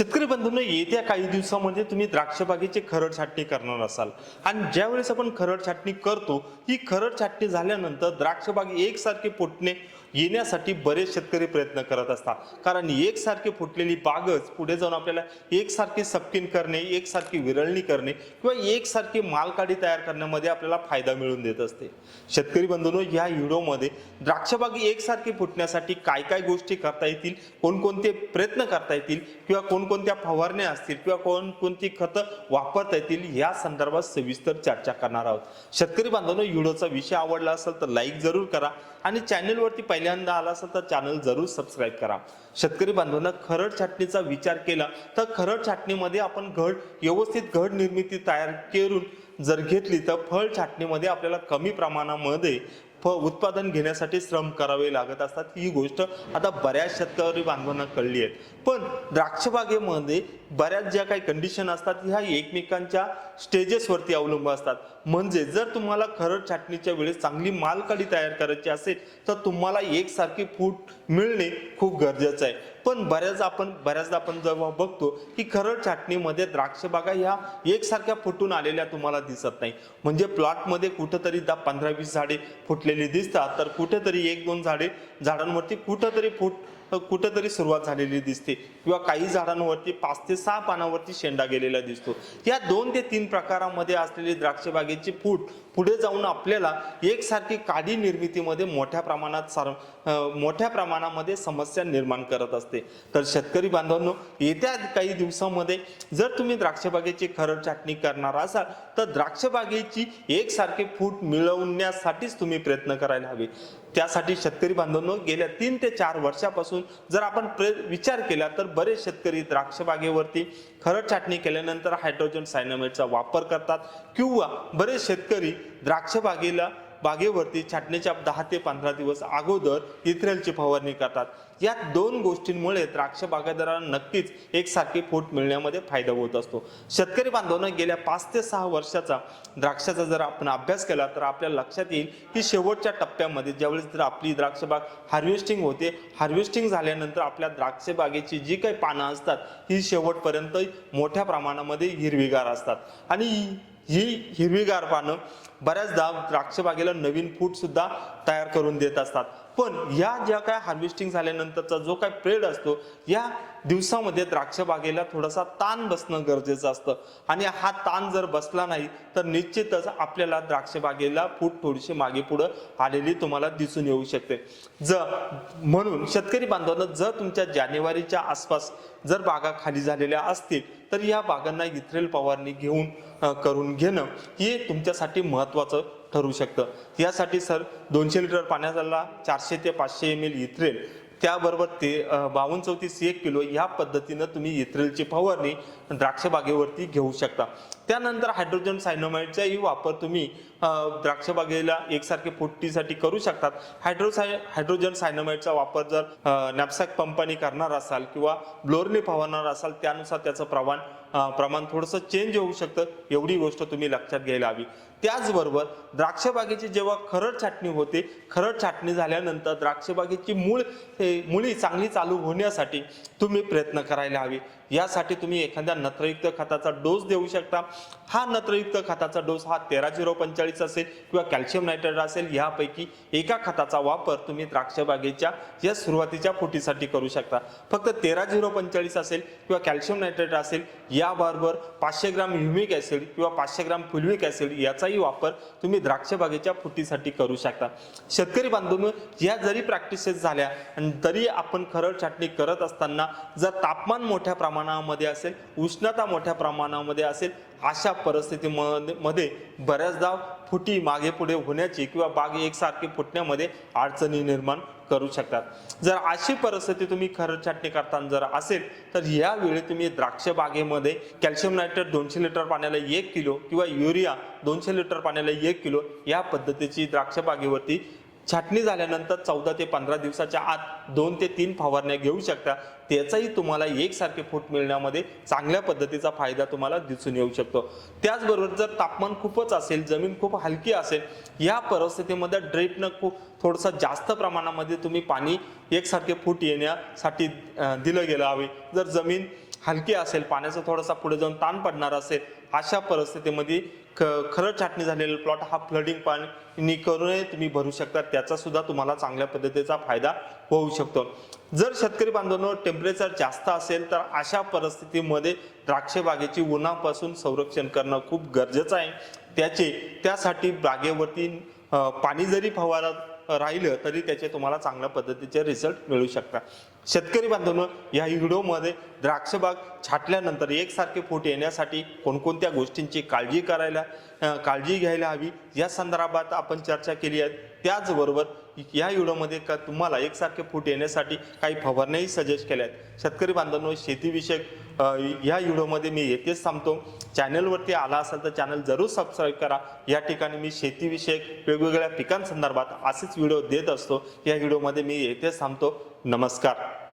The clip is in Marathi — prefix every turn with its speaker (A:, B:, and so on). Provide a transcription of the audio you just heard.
A: शेतकरी बंधूंनो येत्या काही दिवसामध्ये तुम्ही द्राक्ष बागेची खरड छाटणी करणार असाल. आणि ज्यावेळेस आपण खरड छाटणी करतो ही खरड छाटणी झाल्यानंतर द्राक्ष बाग एकसारखे पोटणे येण्यासाठी बरेच शेतकरी प्रयत्न करत असतात. कारण एकसारखी फुटलेली बागच पुढे जाऊन आपल्याला एकसारखी सपकिन करणे एकसारखी विरळणी करणे किंवा एकसारखी मालकाडी तयार करण्यामध्ये आपल्याला फायदा मिळून देत असते. शेतकरी बंधूंनो या व्हिडिओमध्ये द्राक्षबाग एकसारखी फुटण्यासाठी काय काय गोष्टी करता येतील कोणकोणते प्रयत्न करता येतील किंवा कोणकोणत्या फवारण्या असतील किंवा कोणकोणती खतं वापरता येतील या संदर्भात सविस्तर चर्चा करणार आहोत. शेतकरी बांधवांनो व्हिडिओचा विषय आवडला असेल तर लाईक जरूर करा आणि चॅनलवरती पहिल्यांदा आला असेल तर चॅनल जरूर सबस्क्राईब करा. शेतकरी बांधवांना खरड छाटणीचा विचार केला तर खरड छाटणीमध्ये आपण घड व्यवस्थित घड निर्मिती तयार करून जर घेतली तर फळ छाटणीमध्ये आपल्याला कमी प्रमाणामध्ये फ उत्पादन घेण्यासाठी श्रम करावे लागत असतात ही गोष्ट आता बऱ्याच शेतकरी बांधवांना कळली आहे. पण द्राक्षबागेमध्ये बऱ्याच ज्या काही कंडिशन असतात ह्या एकमेकांच्या स्टेजेसवरती अवलंबून असतात. म्हणजे जर तुम्हाला खरड छाटणीच्या वेळेस चांगली मालकाडी तयार करायची असेल तर तुम्हाला एकसारखी फूट मिळणे खूप गरजेचं आहे. पण बऱ्याच आपण बऱ्याचदा आपण जेव्हा बघतो की खरड छाटणीमध्ये द्राक्ष बागा ह्या एकसारख्या फुटून आलेल्या तुम्हाला दिसत नाही. म्हणजे प्लॉटमध्ये कुठंतरी दहा पंधरा वीस झाडे फुटलेली दिसतात तर कुठेतरी एक दोन झाडे झाडांवरती कुठंतरी फुट कुठंतरी सुरुवात झालेली दिसते. किंवा काही झाडांवरती पाच ते सहा पानावरती शेंडा गेलेला दिसतो. या दोन ते तीन प्रकारामध्ये असलेली द्राक्षबागेची फूट पुढे जाऊन आपल्याला एकसारखी काडी निर्मितीमध्ये मोठ्या प्रमाणात सार मोठ्या प्रमाणामध्ये समस्या निर्माण करत असते. तर शेतकरी बांधवांनो येत्या काही दिवसामध्ये जर तुम्ही द्राक्षबागेची खरड छाटणी करणार असाल तर द्राक्षबागेची एकसारखे एकसारखी फूट मिळवण्यासाठीच तुम्ही प्रयत्न करायला हवे. त्यासाठी शेतकरी बांधवांनो गेल्या तीन ते चार वर्षापासून जर आपण प्र विचार केला तर बरेच शेतकरी द्राक्षबागेवरती खरड छाटणी केल्यानंतर हायड्रोजन सायनामेटचा वापर करतात किंवा बरेच शेतकरी द्राक्षबागेला बागेवरती छाटणीच्या दहा ते पंधरा दिवस अगोदर इथ्रेलची फवारणी करतात. या दोन गोष्टींमुळे द्राक्ष बागायतदारांना नक्कीच एकसारखी फूट मिळण्यामध्ये फायदा होत असतो. शेतकरी बांधवांना गेल्या पाच ते सहा वर्षाचा द्राक्षाचा जर आपण अभ्यास केला तर आपल्या लक्षात येईल की शेवटच्या टप्प्यामध्ये ज्यावेळेस जर आपली द्राक्ष बाग हार्वेस्टिंग होते हार्वेस्टिंग झाल्यानंतर आपल्या द्राक्ष बागेची जी काही पानं असतात ही शेवटपर्यंत मोठ्या प्रमाणामध्ये हिरवीगार असतात. आणि ही हिरवीगार पानं बऱ्याचदा द्राक्षबागेला नवीन फूटसुद्धा तयार करून देत असतात. पण या ज्या काय हार्वेस्टिंग झाल्यानंतरचा जो काय पिरियड असतो या दिवसामध्ये द्राक्ष बागेला थोडासा ताण बसणं गरजेचं असतं. आणि हा ताण जर बसला नाही तर निश्चितच आपल्याला द्राक्ष बागेला फूट थोडीशी मागे पुढं आलेली तुम्हाला दिसून येऊ शकते. जर म्हणून शेतकरी बांधवांना जर तुमच्या जानेवारीच्या आसपास जर बागा खाली झालेल्या असतील तर या बागांना इथ्रेल फवारणी घेऊन करून घेणं हे तुमच्यासाठी महत्त्वाचं ठरू शकतं. यासाठी सर दोनशे लिटर पाण्याला चारशे ते पाचशे एम एल इथ्रेल त्याबरोबर ते बावन्न चौतीस एक किलो या पद्धतीनं तुम्ही इथ्रेलची फवारणी द्राक्षबागेवरती घेऊ शकता. त्यानंतर हायड्रोजन सायनोमाइडचाही वापर तुम्ही द्राक्षबागेला एकसारखे फुटटीसाठी करू शकतात. हायड्रोसाय हायड्रोजन सायनोमाइडचा वापर जर नॅपसॅक पंपाने करणार असाल किंवा ब्लोरने फवारणार असाल त्यानुसार त्याचं प्रमाण प्रमाण थोडंसं चेंज होऊ शकतं एवढी गोष्ट तुम्ही लक्षात घ्यायला हवी. त्याचबरोबर द्राक्षबागेची जेव्हा खरड छाटणी होते खरड छाटणी झाल्यानंतर द्राक्षबागेची मूळ हे मुळी चांगली चालू होण्यासाठी तुम्ही प्रयत्न करायला हवे. यासाठी तुम्ही एखाद्या नत्रयुक्त खताचा डोस देऊ शकता. हा नत्रयुक्त खताचा डोस हा तेरा झिरो पंचेचाळीस असेल किंवा कॅल्शियम नायट्रेट असेल यापैकी एका खताचा वापर तुम्ही द्राक्षबागेच्या या सुरुवातीच्या फुटीसाठी करू शकता. फक्त तेरा झिरो पंचेचाळीस असेल किंवा कॅल्शियम नायट्रेट असेल याबरोबर पाचशे ग्राम ह्युमिक ॲसिड किंवा पाचशे ग्राम फुल्विक ॲसिड याचाही वापर तुम्ही द्राक्ष बागेच्या फुटीसाठी करू शकता. शेतकरी बांधून या जरी प्रॅक्टिसेस झाल्या आणि तरी आपण खरड छाटणी करत असताना जर तापमान मोठ्या प्रमाणामध्ये असेल उष्णता मोठ्या प्रमाणामध्ये असेल अशा परिस्थितीमध्ये मध्ये बऱ्याचदा फुटी मागे पुढे होण्याची किंवा बाग एकसारखी फुटण्यामध्ये अडचणी निर्माण करू शकतात. जर अशी परिस्थिती तुम्ही खरड छाटणी करताना जर असेल तर यावेळी तुम्ही द्राक्ष बागेमध्ये कॅल्शियम नायट्रेट दोनशे लिटर पाण्याला एक किलो किंवा युरिया दोनशे लिटर पाण्याला एक किलो या पद्धतीची द्राक्ष बागेवरती छाटणी झाल्यानंतर चौदा ते पंधरा दिवसाच्या आत दोन ते तीन फवारण्या घेऊ शकता. त्याचाही तुम्हाला एकसारखे फूट मिळण्यामध्ये चांगल्या पद्धतीचा फायदा तुम्हाला दिसून येऊ शकतो. त्याचबरोबर जर तापमान खूपच असेल जमीन खूप हलकी असेल या परिस्थितीमध्ये ड्रेपनं खूप थोडंसं जास्त प्रमाणामध्ये तुम्ही पाणी एकसारखे फूट येण्यासाठी दिलं गेलं हवे. जर जमीन हलकी असेल पाण्याचा थोडासा पुढे जाऊन ताण पडणार असेल अशा परिस्थितीमध्ये ख खरं छाटणी झालेला प्लॉट हा फ्लडिंग पाणी करूनही तुम्ही भरू शकता. त्याचा सुद्धा तुम्हाला चांगल्या पद्धतीचा फायदा होऊ शकतो. जर शेतकरी बांधवांनो टेम्परेचर जास्त असेल तर अशा परिस्थितीमध्ये द्राक्ष बागेची उन्हापासून संरक्षण करणं खूप गरजेचं आहे. त्याचे त्यासाठी बागेवरती पाणी जरी फवारत राहिलं तरी त्याचे तुम्हाला चांगल्या पद्धतीचे रिझल्ट मिळू शकतात. शेतकरी बांधवांनो या व्हिडिओमध्ये द्राक्षबाग छाटल्यानंतर एकसारखे फूट येण्यासाठी कोणकोणत्या गोष्टींची काळजी करायला काळजी घ्यायला हवी या संदर्भात आपण चर्चा केली आहे. त्याचबरोबर या व्हिडिओमध्ये का तुम्हाला एकसारखे फूट येण्यासाठी काही फवारण्याही सजेस्ट केल्या आहेत. शेतकरी बांधवांनो शेतीविषयक ह्या या व्हिडिओमध्ये मी येथेच थांबतो चॅनलवरती आला असाल तर चॅनल जरूर सबस्क्राईब करा. या ठिकाणी मी शेतीविषयक वेगवेगळ्या पिकांसंदर्भात असेच व्हिडिओ देत असतो. या व्हिडिओमध्ये मी येथेच थांबतो नमस्कार.